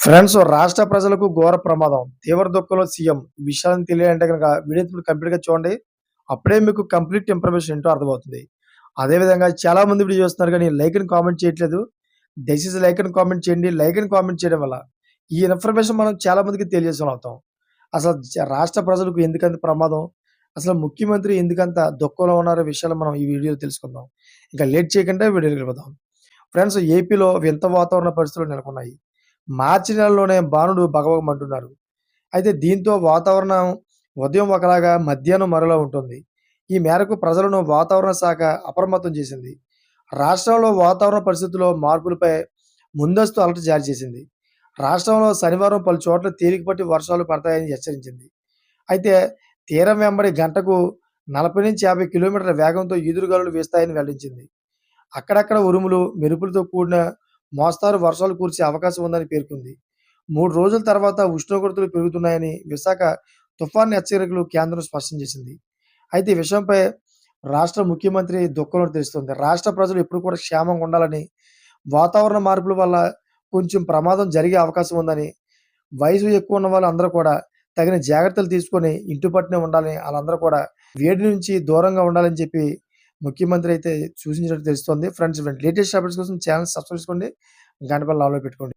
Friends రాష్ట్ర ప్రజలకు ఘోర ప్రమాదం. తీవ్ర దుఃఖంలో సీఎం ఈ విషయాలను తెలియాలంటే కనుక వీడియో కంప్లీట్గా కంప్లీట్గా చూడండి. అప్పుడే మీకు కంప్లీట్ ఇన్ఫర్మేషన్ ఏంటో అర్థమవుతుంది. అదేవిధంగా చాలా మంది వీడియో చూస్తున్నారు కానీ లైక్ అని కామెంట్ చేయట్లేదు. దయచేసి లైక్ అని కామెంట్ చేయండి. లైక్ అని కామెంట్ చేయడం వల్ల ఈ ఇన్ఫర్మేషన్ మనం చాలా మందికి తెలియజేసిన అవుతాం. అసలు రాష్ట్ర ప్రజలకు ఎందుకంత ప్రమాదం? అసలు ముఖ్యమంత్రి ఎందుకంత దుఃఖంలో ఉన్నారో విషయాలు మనం ఈ వీడియోలో తెలుసుకుందాం. ఇంకా లేట్ చేయకుండా వీడియోకి వెళ్ళిపోదాం. ఫ్రెండ్స్ ఏపీలో వింత వాతావరణ పరిస్థితులు నెలకొన్నాయి. మార్చి నెలలోనే బాణుడు భగవగమంటున్నారు అయితే దీంతో వాతావరణం ఉదయం ఒకలాగా మధ్యాహ్నం మరోలా ఉంటుంది. ఈ మేరకు ప్రజలను వాతావరణ శాఖ అప్రమత్తం చేసింది. రాష్ట్రంలో వాతావరణ పరిస్థితుల్లో మార్పులపై ముందస్తు అలర్ట్ జారీ చేసింది. రాష్ట్రంలో శనివారం పలు చోట్ల తేలికపాటి వర్షాలు పడతాయని హెచ్చరించింది. అయితే తీరం వెంబడి గంటకు నలభై నుంచి యాభై కిలోమీటర్ల వేగంతో ఈదురుగాలు వీస్తాయని వెల్లడించింది. అక్కడక్కడ ఉరుములు మెరుపులతో కూడిన మోస్తారు వర్షాలు కురిసే అవకాశం ఉందని పేర్కొంది. మూడు రోజుల తర్వాత ఉష్ణోగ్రతలు పెరుగుతున్నాయని విశాఖ తుఫాన్ హెచ్చరికలు కేంద్రం స్పష్టం చేసింది. అయితే విషయంపై రాష్ట్ర ముఖ్యమంత్రి దుఃఖంలో తెలుస్తుంది. రాష్ట్ర ప్రజలు ఎప్పుడు కూడా క్షేమంగా ఉండాలని వాతావరణ మార్పుల వల్ల కొంచెం ప్రమాదం జరిగే అవకాశం ఉందని వయసు ఎక్కువ ఉన్న వాళ్ళందరూ కూడా తగిన జాగ్రత్తలు తీసుకొని ఇంటి పట్టునే ఉండాలని వాళ్ళందరూ కూడా వేడి నుంచి దూరంగా ఉండాలని చెప్పి ముఖ్యమంత్రి అయితే సూచించినట్టు తెలుస్తోంది. ఫ్రెండ్స్ లేటెస్ట్ అప్డేట్స్ కోసం ఛానల్ సబ్స్క్రైబ్ చేసుకోండి. గంటపల్లి పల్ల పెట్టుకోండి.